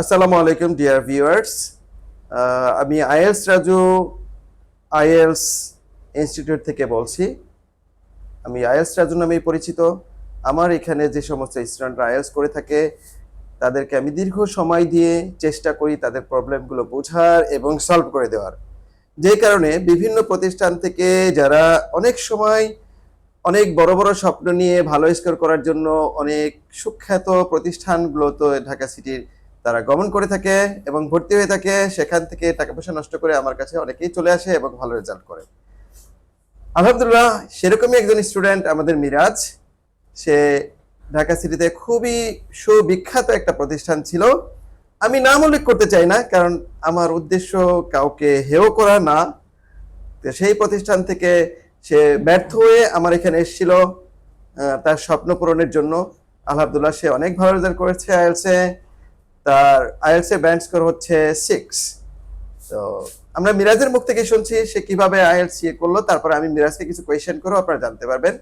আসসালামু আলাইকুম, dear viewers. আমি আইএলস রাজু, আইএলস ইনস্টিটিউট থেকে বলছি। আমি আইএলস রাজু নামেই পরিচিত। আমার এখানে যে সমস্ত স্টুডেন্টরা আইএলস করে থাকে, তাদেরকে আমি দীর্ঘ সময় দিয়ে চেষ্টা করি তাদের প্রবলেমগুলো বোঝার এবং সলভ করে দেওয়ার। যে কারণে বিভিন্ন প্রতিষ্ঠান থেকে যারা অনেক সময় অনেক বড় বড় স্বপ্ন নিয়ে ভালো স্কোর করার জন্য অনেক সুখ্যাত প্রতিষ্ঠানগুলোতে ঢাকা সিটির তারা গমন করে থাকে এবং ভর্তি হয়ে থাকে, সেখান থেকে টাকা পয়সা নষ্ট করে আমার কাছে অনেকেই চলে আসে এবং ভালো রেজাল্ট করে। আলহামদুলিল্লাহ, সেরকমই একজন স্টুডেন্ট আমাদের মিরাজ। সে ঢাকা সিটিতে খুবই সুবিখ্যাত একটা প্রতিষ্ঠান ছিল। আমি নাম উল্লেখ করতে চাই না, কারণ আমার উদ্দেশ্য কাউকে হেয় করা না। তো সেই প্রতিষ্ঠান থেকে সে ব্যর্থ হয়ে আমার এখানে এসেছিল তার স্বপ্ন পূরণের জন্য। আলহামদুলিল্লাহ, সে অনেক ভালো রেজাল্ট করেছে, আইএলসে। তার আইএলসে ব্যান্ড স্কোর হচ্ছে সিক্স তো আমরা মিরাজের মুখ থেকে শুনছি সে কীভাবে আইএলস ইয়ে করল। তারপরে আমি মিরাজকে কিছু কোয়েশ্চেন করো আপনারা জানতে পারবেন।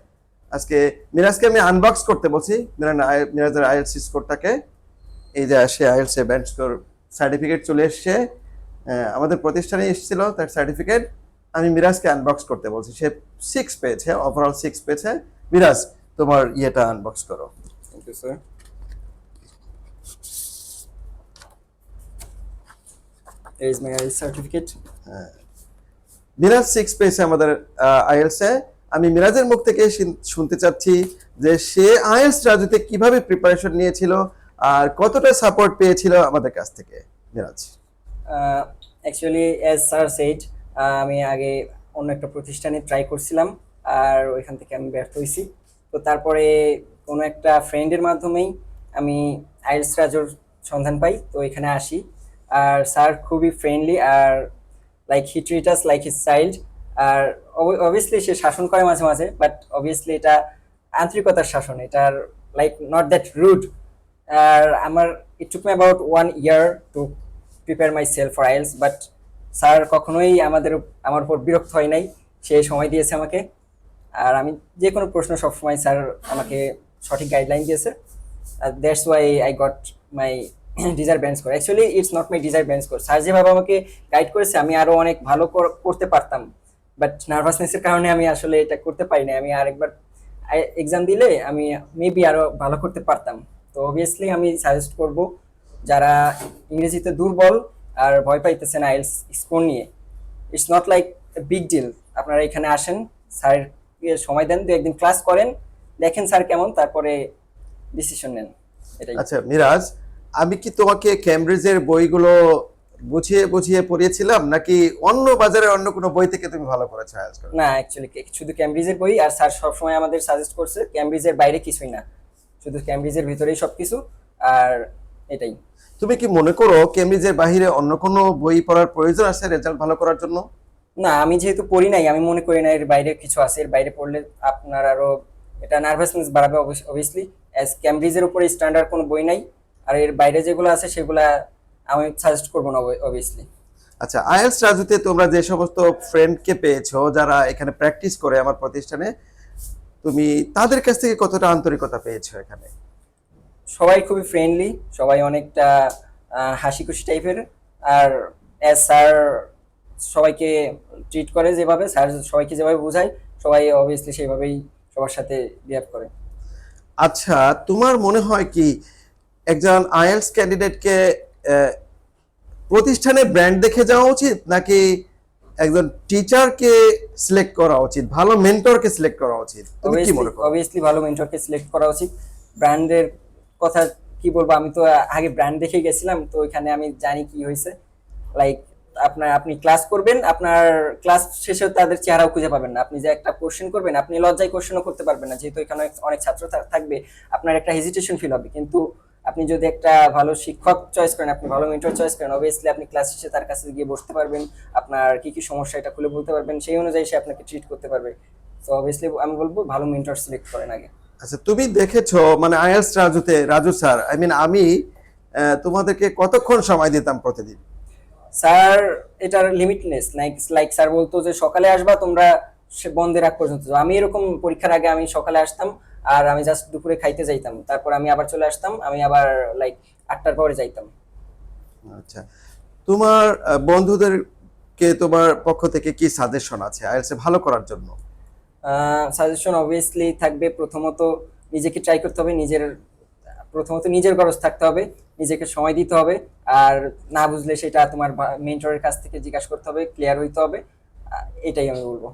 আজকে মিরাজকে আমি আনবক্স করতে বলছি মিরাজ- মিরাজের আইএলস স্কোরটাকে। এই যে সে আইএলসে ব্যান্ড স্কোর সার্টিফিকেট চলে এসছে। আমাদের প্রতিষ্ঠানে এসেছিল তার সার্টিফিকেট আমি মিরাজকে আনবক্স করতে বলছি। সে সিক্স পেয়েছে ওভারঅল সিক্স পেয়েছে। মিরাজ, তোমার ইয়েটা আনবক্স করো। Thank you sir. Here is my IELTS certificate. Miraj six পেয়েছে আমাদের আইএলসে আমি মিরাজের মুখ থেকে শুনতে চাচ্ছি যে সে আইএলস রাজুতে কীভাবে প্রিপারেশন নিয়েছিল আর কতটা সাপোর্ট পেয়েছিল আমাদের কাছ থেকে Miraj? actually, as sir uh, আমি আগে অন্য একটা প্রতিষ্ঠানে ট্রাই করছিলাম আর ওইখান থেকে আমি ব্যর্থ হয়েছি। তো তারপরে কোনো একটা ফ্রেন্ডের মাধ্যমেই আমি আইএলস রাজুর সন্ধান পাই। তো এখানে আসি। আর স্যার খুবই friendly R like he treat us like his child R obviously সে শাসন করে মাঝে মাঝে বাট অবভিয়াসলি এটা আন্তরিকতার শাসন, এটার লাইক নট দ্যাট রুড আর আমার it took me about one year to prepare myself for IELTS but sir কখনোই আমাদের আমার উপর বিরক্ত হয় নাই, সে সময় দিয়েছে আমাকে। আর আমি যে কোনো প্রশ্ন সবসময় স্যার আমাকে সঠিক গাইডলাইন দিয়েছে। That's why I got my desire band score actually it's not my desire band score sir যেভাবে আমাকে গাইড করেছে, আমি আরও অনেক ভালো কর- করতে পারতাম। বাট নার্ভাসনেসের কারণে আমি আসলে এটা করতে পারি না আমি আরেকবার এক্সাম দিলে আমি মেবি আরও ভালো করতে পারতাম। তো অবভিয়াসলি আমি সাজেস্ট করব, যারা ইংরেজিতে দুর্বল আর ভয় পাইতেছেন আইএলস স্কোর নিয়ে। It's not like big deal আপনারা এখানে আসেন, স্যারকে সময় দেন দু একদিন ক্লাস করেন, দেখেন স্যার কেমন, তারপরে ডিসিশন নেন। এটাই। আচ্ছা মিরাজ আমি কি তোমাকে ক্যামব্রিজের বইগুলো বুঝিয়ে বুঝিয়ে পড়িয়েছিলাম? নাকি অন্য বাজারের অন্য কোনো বই থেকে তুমি ভালো করেছ করে না অ্যাকচুয়ালি শুধু ক্যামব্রিজের বই আর স্যার সবসময় আমাদের সাজেস্ট করছে ক্যামব্রিজের বাইরে কিছুই না। শুধু ক্যামব্রিজের ভিতরেই সবকিছু আর এটাই। তুমি কি মনে করো ক্যামব্রিজের বাইরে অন্য কোনো বই পড়ার প্রয়োজন আছে রেজাল্ট ভালো করার জন্য? না আমি যেহেতু পড়ি নাই আমি মনে করি না এর বাইরে কিছু আছে। এর বাইরে পড়লে আপনার আরও এটা নার্ভাসনেস বাড়াবে অবভিয়াসলি অ্যাজ ক্যামব্রিজের উপরে স্ট্যান্ডার্ড কোনো বই নাই আর এর বাইরে যেগুলো আছে সেগুলা আমি সাজেস্ট করব না অবভিয়াসলি আচ্ছা আইএলস রাজুতে তোমরা যে সমস্ত ফ্রেন্ডকে পেয়েছ যারা এখানে প্র্যাকটিস করে আমার প্রতিষ্ঠানে তুমি তাদের কাছ থেকে কতটা আন্তরিকতা পেয়েছ এখানে? সবাই খুবই ফ্রেন্ডলি সবাই অনেকটা হাসি খুশি টাইপের আর অ্যাজ স্যার সবাইকে ট্রিট করে যেভাবে স্যার সবাইকে যেভাবে বোঝায় সবাই অবভিয়াসলি সেইভাবেই সবার সাথে বিহেভ করে। আচ্ছা তোমার মনে হয় কি একজন আইএলস ক্যান্ডিডেটকে প্রতিষ্ঠানে ব্র্যান্ড দেখে যাওয়া উচিত নাকি একজন টিচারকে সিলেক্ট করা উচিত? ভালো মেন্টরকে সিলেক্ট করা উচিত। তুমি কি মনে করো? অবভিয়াসলি ভালো মেন্টরকে সিলেক্ট করা উচিত। ব্র্যান্ডের কথা কি বলব? আমি তো আগে ব্র্যান্ড দেখে গেছিলাম তো ওইখানে আমি জানি কি হয়েছে। লাইক আপনার আপনি ক্লাস করবেন আপনার ক্লাস শেষে তাদের চেহারাও খুঁজে পাবেন না। আপনি যে একটা কোশ্চেন করবেন আপনি লজ্জায় কোশ্চেনও করতে পারবেন না। যেহেতু এখানে অনেক- অনেক ছাত্র থাকবে আপনার একটা হেজিটেশন ফিল হবে। কিন্তু আপনি যদি একটা ভালো শিক্ষক চয়েস করেন আপনি ভালো মেন্টর চয়েস করেন অবভিয়াসলি আপনি ক্লাস শেষে তার কাছে গিয়ে বসতে পারবেন। আপনার কি কি সমস্যা এটা খুলে বলতে পারবেন সেই অনুযায়ী সে আপনাকে ট্রিট করতে পারবে। তো অবভিয়াসলি আমি বলব ভালো মেন্টর সিলেক্ট করেন আগে। আচ্ছা তুমি দেখেছ মানে আইএলস রাজুতে রাজু স্যার আই মিন আমি তোমাদেরকে কতক্ষণ সময় দিতাম প্রতিদিন? স্যার এটার লিমিটলেস লাইক লাইক স্যার বলতো যে সকালে আসবা তোমরা সে বন্ধের আগ পর্যন্ত। আমি এরকম পরীক্ষার আগে আমি সকালে আসতাম। আর আমি জাস্ট দুপুরে খাইতে যাইতাম। তারপর আমি আবার চলে আসতাম আমি আবার লাইক আটটার পরে যাইতাম। আচ্ছা। তোমার বন্ধুদেরকে তোমার পক্ষ থেকে কি সাজেশন আছে? আইএলস ভালো করার জন্য? সাজেশন অবভিয়াসলি থাকবে প্রথমত নিজেকে ট্রাই করতে হবে নিজের প্রথমত নিজের খরচ থাকতে হবে নিজেকে সময় দিতে হবে আর না বুঝলে সেটা তোমার মেন্টরের কাছ থেকে জিজ্ঞাসা করতে হবে ক্লিয়ার হইতে হবে এটাই আমি বলব।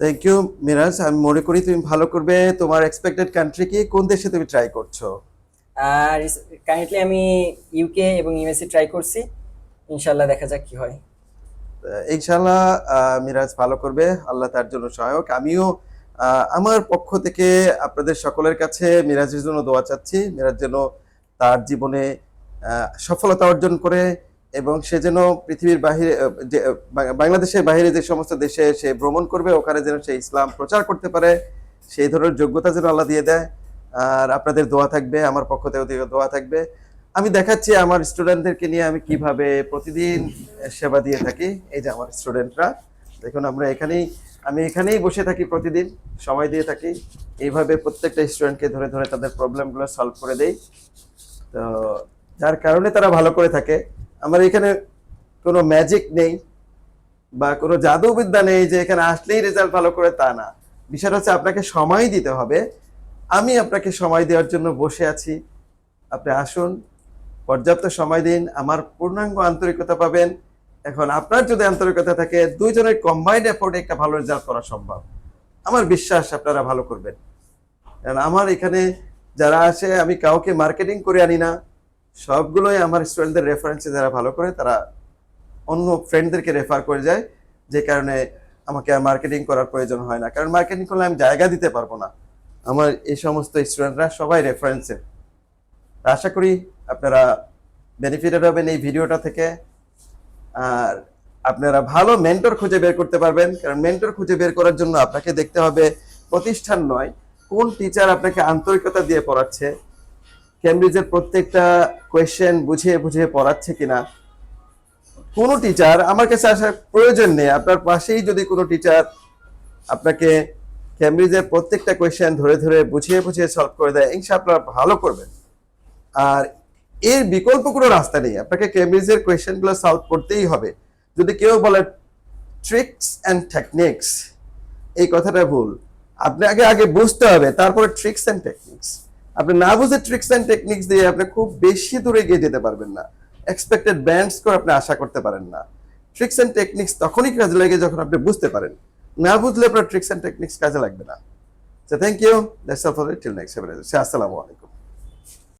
থ্যাংক ইউ মিরাজ আমি মনে করি তুমি ভালো করবে। তোমার এক্সপেক্টেড কান্ট্রি কি? কোন দেশে তুমি ট্রাই করছ? আর কারেন্টলি আমি ইউকে এবং ইউএসএ ট্রাই করছি। ইনশাল্লাহ দেখা যাক কি হয়। ইনশাল্লাহ মিরাজ ভালো করবে। আল্লাহ তার জন্য সহায়ক। আমিও আমার পক্ষ থেকে আপনাদের সকলের কাছে মিরাজের জন্য দোয়া চাচ্ছি। মিরাজ যেন তার জীবনে সফলতা অর্জন করে এবং সে যেন পৃথিবীর বাহিরে বাংলাদেশের বাইরে যে সমস্ত দেশে সে ভ্রমণ করবে, ওখানে যেন সে ইসলাম প্রচার করতে পারে, সেই ধরনের যোগ্যতা যেন আল্লাহ দিয়ে দেয়। আর আপনাদের দোয়া থাকবে, আমার পক্ষ থেকে দোয়া থাকবে। আমি দেখাচ্ছি আমার স্টুডেন্টদেরকে নিয়ে আমি কীভাবে প্রতিদিন সেবা দিয়ে থাকি। এই যে আমার স্টুডেন্টরা, দেখুন আমরা এখানেই, আমি এখানেই বসে থাকি প্রতিদিন, সময় দিয়ে থাকি। এইভাবে প্রত্যেকটা স্টুডেন্টকে ধরে ধরে তাদের প্রবলেমগুলো সলভ করে দেই। তো যার কারণে তারা ভালো করে থাকে। আমার এখানে কোনো ম্যাজিক নেই বা কোনো জাদুবিদ্যা নেই যে এখানে আসলেই রেজাল্ট ভালো করে তা না। বিষয়টা হচ্ছে আপনাকে সময় দিতে হবে। আমি আপনাকে সময় দেওয়ার জন্য বসে আছি। আপনি আসুন, পর্যাপ্ত সময় দিন, আমার পূর্ণাঙ্গ আন্তরিকতা পাবেন। এখন আপনার যদি আন্তরিকতা থাকে, দুইজনের কম্বাইন্ড এফোর্টে একটা ভালো রেজাল্ট করা সম্ভব। আমার বিশ্বাস আপনারা ভালো করবেন। কারণ আমার এখানে যারা আসে, আমি কাউকে মার্কেটিং করে আনি না। সবগুলোই আমার স্টুডেন্টদের রেফারেন্সে যারা ভালো করে, তারা অন্য ফ্রেন্ডদেরকে রেফার করে যায়, যে কারণে আমাকে আর মার্কেটিং করার প্রয়োজন হয় না। কারণ মার্কেটিং করলে আমি জায়গা দিতে পারব না। আমার এই সমস্ত স্টুডেন্টরা সবাই রেফারেন্সের আশা করি আপনারা বেনিফিটেড হবেন এই ভিডিওটা থেকে। আর আপনারা ভালো মেন্টর খুঁজে বের করতে পারবেন, কারণ মেন্টর খুঁজে বের করার জন্য আপনাকে দেখতে হবে প্রতিষ্ঠান নয়, কোন টিচার আপনাকে আন্তরিকতা দিয়ে পড়াচ্ছে। কেমব্রিজের প্রত্যেকটা কোয়েশ্চেন বুঝিয়ে বুঝিয়ে পড়াচ্ছে কিনা? কোনো টিচার আমার কাছে আসার প্রয়োজন নেই। আপনার পাশেই যদি কোনো টিচার আপনাকে কেমব্রিজের প্রত্যেকটা কোয়েশ্চেন ধরে ধরে বুঝিয়ে বুঝিয়ে সলভ করে দেয় ইনশাআল্লাহ আপনারা ভালো করবেন। আর এর বিকল্প কোনো রাস্তা নেই। আপনাকে কেমব্রিজের কোয়েশ্চেনগুলো সলভ করতেই হবে। যদি কেউ বলে ট্রিক্স অ্যান্ড টেকনিক্স এই কথাটা ভুল। আপনাকে আগে বুঝতে হবে, তারপরে ট্রিক্স অ্যান্ড টেকনিক্স আপনি না বুঝে ট্রিক্স অ্যান্ড টেকনিক্স দিয়ে আপনি খুব বেশি দূরে গিয়ে যেতে পারবেন না। এক্সপেক্টেড ব্যান্ডস করে আপনি আশা করতে পারেন না। ট্রিক্স অ্যান্ড টেকনিক্স তখনই কাজে লাগে যখন আপনি বুঝতে পারেন। না বুঝলে আপনার ট্রিক্স অ্যান্ড টেকনিক্স কাজে লাগবে না। সে thank you that's all for next episode. Assalamu alaikum.